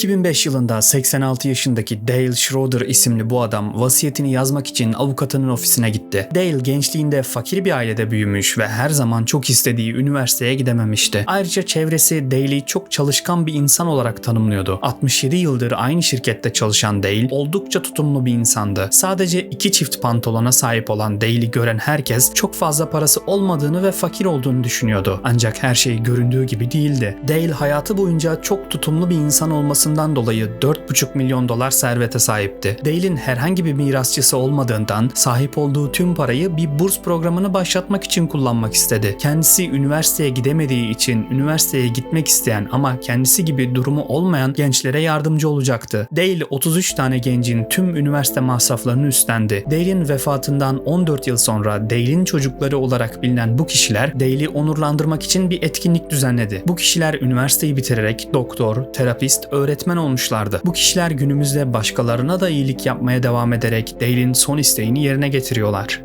2005 yılında 86 yaşındaki Dale Schroeder isimli bu adam vasiyetini yazmak için avukatının ofisine gitti. Dale gençliğinde fakir bir ailede büyümüş ve her zaman çok istediği üniversiteye gidememişti. Ayrıca çevresi Dale'i çok çalışkan bir insan olarak tanımlıyordu. 67 yıldır aynı şirkette çalışan Dale oldukça tutumlu bir insandı. Sadece iki çift pantolona sahip olan Dale'i gören herkes çok fazla parası olmadığını ve fakir olduğunu düşünüyordu. Ancak her şey göründüğü gibi değildi. Dale hayatı boyunca çok tutumlu bir insan olmasından dolayı 4,5 milyon dolar servete sahipti. Dale'in herhangi bir mirasçısı olmadığından sahip olduğu tüm parayı bir burs programını başlatmak için kullanmak istedi. Kendisi üniversiteye gidemediği için üniversiteye gitmek isteyen ama kendisi gibi durumu olmayan gençlere yardımcı olacaktı. Dale 33 tane gencin tüm üniversite masraflarını üstlendi. Dale'in vefatından 14 yıl sonra Dale'in çocukları olarak bilinen bu kişiler Dale'i onurlandırmak için bir etkinlik düzenledi. Bu kişiler üniversiteyi bitirerek doktor, terapist, öğretmen olmuşlardı. Bu kişiler günümüzde başkalarına da iyilik yapmaya devam ederek Dale'in son isteğini yerine getiriyorlar.